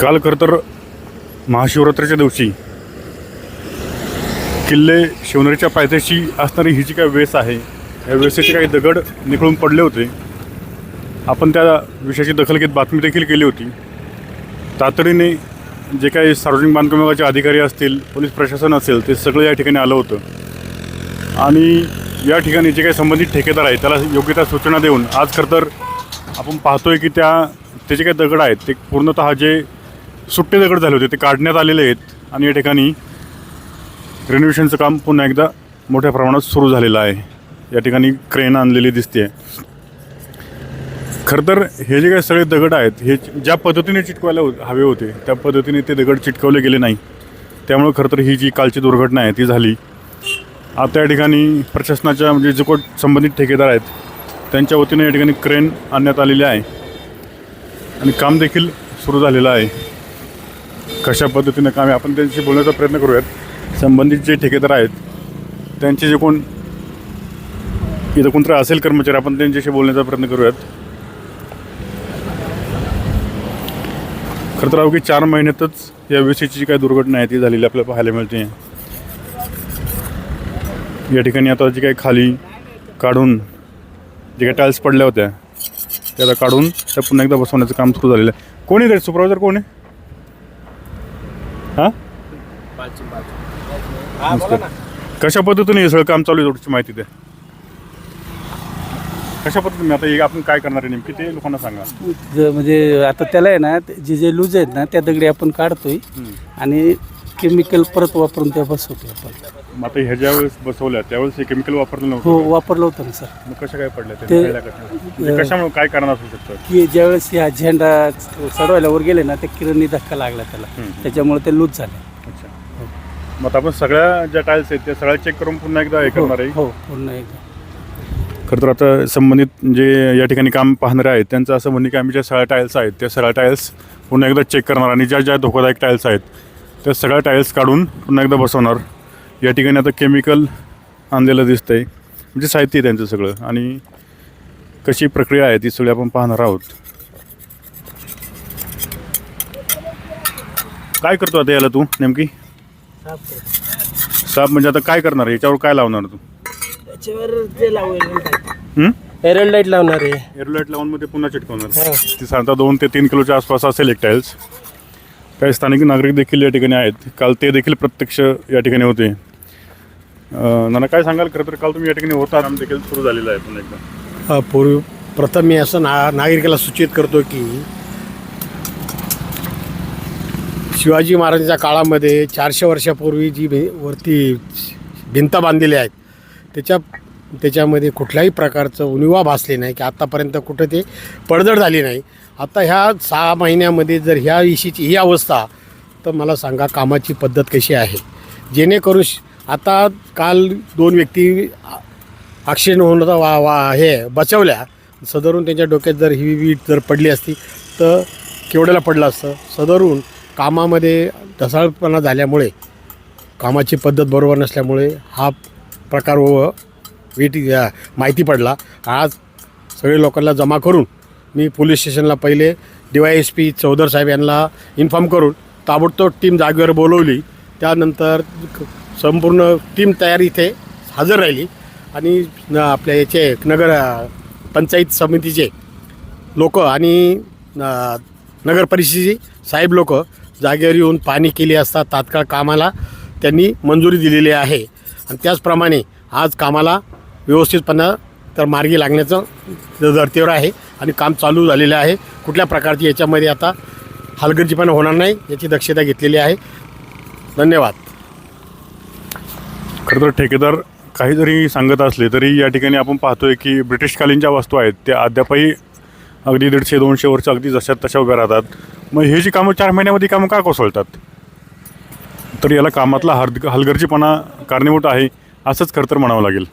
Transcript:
काल खरं तर महाशिवरात्रीच्या दिवशी किल्ले शिवनेरीच्या पायथ्याशी असणारी ही जी काही वेस आहे या वेसेचे काही दगड निखळून पडले होते. आपण त्या विषयाची दखल घेत बातमी देखील केली होती. तातडीने जे काही सार्वजनिक बांधकाम विभागाचे अधिकारी असतील पोलीस प्रशासन असेल ते सगळं या ठिकाणी आलं होतं. आणि या ठिकाणी जे काही संबंधित ठेकेदार आहे त्याला योग्य त्या सूचना देऊन आज खरं तर आपण पाहतोय की त्या ते जे काही दगड आहेत ते पूर्णतः जे सुट्टे दगड झाले होते. ते काढण्यात आलेले आहेत आणि या ठिकाणी रेनोव्हेशनचं काम पुन्हा एकदा मोठ्या प्रमाणात सुरू झालेलं आहे. या ठिकाणी क्रेन आणलेली दिसते खरं तर हे जे काही सगळे दगड आहेत हे ज्या पद्धतीने चिटकवायला हो- हवे होते त्या पद्धतीने ते दगड चिटकवले गेले नाही. त्यामुळे खरं तर ही जी कालची दुर्घटना आहे ती झाली. आता या ठिकाणी प्रशासनाच्या म्हणजे जे कोण संबंधित ठेकेदार आहेत त्यांच्या वतीने या ठिकाणी क्रेन आणण्यात आलेली आहे. आणि काम देखील सुरू झालेलं आहे. कशा पद्धतीनं काम आहे आपण त्यांच्याशी बोलण्याचा प्रयत्न करूयात. संबंधित जे ठेकेदार आहेत त्यांचे जे कोण इथं कोणतरी असेल कर्मचारी आपण त्यांच्याशी बोलण्याचा प्रयत्न करूयात. खरं तर अवघी चार महिन्यातच या विषयीची जी काही दुर्घटना आहे ती झालेली आपल्याला पाहायला मिळते. या ठिकाणी आता जी काही खाली काढून जे काही टाईल्स पडल्या होत्या त्याला काढून त्या पुन्हा एकदा बसवण्याचं काम सुरू झालेलं आहे. कोणी रे सुपरवायझर कोण आहे हां कशा पद्धतीने हे सगळं काम चालू आहे थोडीशी माहिती द्या. कशा पद्धतीने आता हे आपण काय करणार आहे नेमकी ते लोकांना सांगा. ज- म्हणजे आता त्याला आहे ना ते जे जे लूज आहेत ना त्या दगडी आपण काढतोय आणि केमिकल परत वापरून त्या बसवतोय आपण. मग आता ह्या ज्या वेळेस बसवल्या त्यावेळेस हे केमिकल वापरलं हो नव्हतं वापरलं होतं ना सर. मग कशा काय पडल्या ते? म्हणजे कशामुळे काय कारण असू शकतं? की ज्यावेळेस ह्या झेंडा चढवायला वर गेले ना त्या किरणी धक्का लागला त्याला. हम्म. त्याच्यामुळे ते लूज झाले. मग आता आपण सगळ्या ज्या टाईल्स आहेत त्या सगळ्या चेक करून पुन्हा एकदा हे हो करणार आहे. हो पूर्ण एकदा. खरं तर आता संबंधित जे या ठिकाणी काम पाहणारे आहेत त्यांचं असं म्हणणं की आम्ही ज्या सगळ्या टाईल्स आहेत त्या सगळ्या टाईल्स पुन्हा एकदा चेक करणार आणि ज्या ज्या धोकादायक टाईल्स आहेत त्या सगळ्या टाईल्स काढून पुन्हा एकदा बसवणार. या ठिकाणी आता केमिकल आणलेलं दिसतंय. म्हणजे साहित्य आहे त्यांचं सगळं. आणि कशी प्रक्रिया आहे ती सगळी आपण पाहणार आहोत. काय करतो आता याला तू नेमकी? साफ म्हणजे आता काय करणार याच्यावर काय लावणार तू? त्याच्यावर ते लावून हं? एरल लाइट लावणार आहे. एअरलाईट लावून मध्ये पुन्हा चिटकवणार. ती साधारणतः दोन ते तीन किलोच्या आसपास असेल एक टाईल्स काही स्थानिक नागरिक देखील या ठिकाणी आहेत. काल ते देखील प्रत्यक्ष या ठिकाणी होते. अं, नाना काय सांगाल? खरं तर काल तुम्ही या ठिकाणी होता. काम देखील सुरू झालेलं आहे पुन्हा एकदा. अ, पूर्वी प्रथम मी असं ना नागरिकाला सूचित करतो की शिवाजी महाराजांच्या काळामध्ये चारशे वर्षापूर्वी जी भि वरती भिंत बांधलेली आहेत त्याच्या त्याच्यामध्ये कुठल्याही प्रकारचं उणिवा भासले नाही की आत्तापर्यंत कुठं ते पडझड झाली नाही. आता ह्या सहा महिन्यामध्ये जर ह्या इशीची ही अवस्था तर मला सांगा कामाची पद्धत कशी आहे? जेणेकरून श- आता काल दोन व्यक्ती ॲक्सिडेंट होण्याचा वा वा हे बचावल्या. सदरून त्यांच्या डोक्यात जर ही वीट जर पडली असती तर केवढ्याला पडलं असतं? सदरून कामामध्ये ढसाळपणा झाल्यामुळे कामाची पद्धत बरोबर नसल्यामुळे हा प्रकार व वीट माहिती पडला. आज सगळे लोकांना जमा करून मी पोलीस स्टेशनला पहिले D Y S P Chaudhar साहेब यांना इन्फॉर्म करून ताबडतोब टीम जागेवर बोलवली. त्यानंतर संपूर्ण टीम तयार इथे हजर राहिली. आणि आपल्या याचे नगर पंचायत समितीचे लोक आणि नगर परिषदेचे साहेब लोक जागेवर येऊन पाणी केली असता तात्काळ कामाला त्यांनी मंजुरी दिलेली आहे. आणि त्याचप्रमाणे आज कामाला व्यवस्थितपणा तर मार्गी लागण्याचं धर्तीवर आहे आणि काम चालू झालेलं आहे कुठल्या प्रकारची याच्यामध्ये आता हलगर्जीपणा होणार नाही याची दक्षता घेतलेली आहे. धन्यवाद. खरं तर ठेकेदार काही जरी सांगत असले तरी या ठिकाणी आपण पाहतोय की ब्रिटिशकालीन ज्या वस्तू आहेत त्या अद्यापही अगदी दीडशे दोनशे वर्ष अगदी जशा तशा उभ्या राहतात. मग हे जी कामं चार महिन्यामध्ये कामं का कोसळतात? तर याला कामातला हर हलगर्जीपणा कारणीभूत आहे असंच खरं तर म्हणावं लागेल.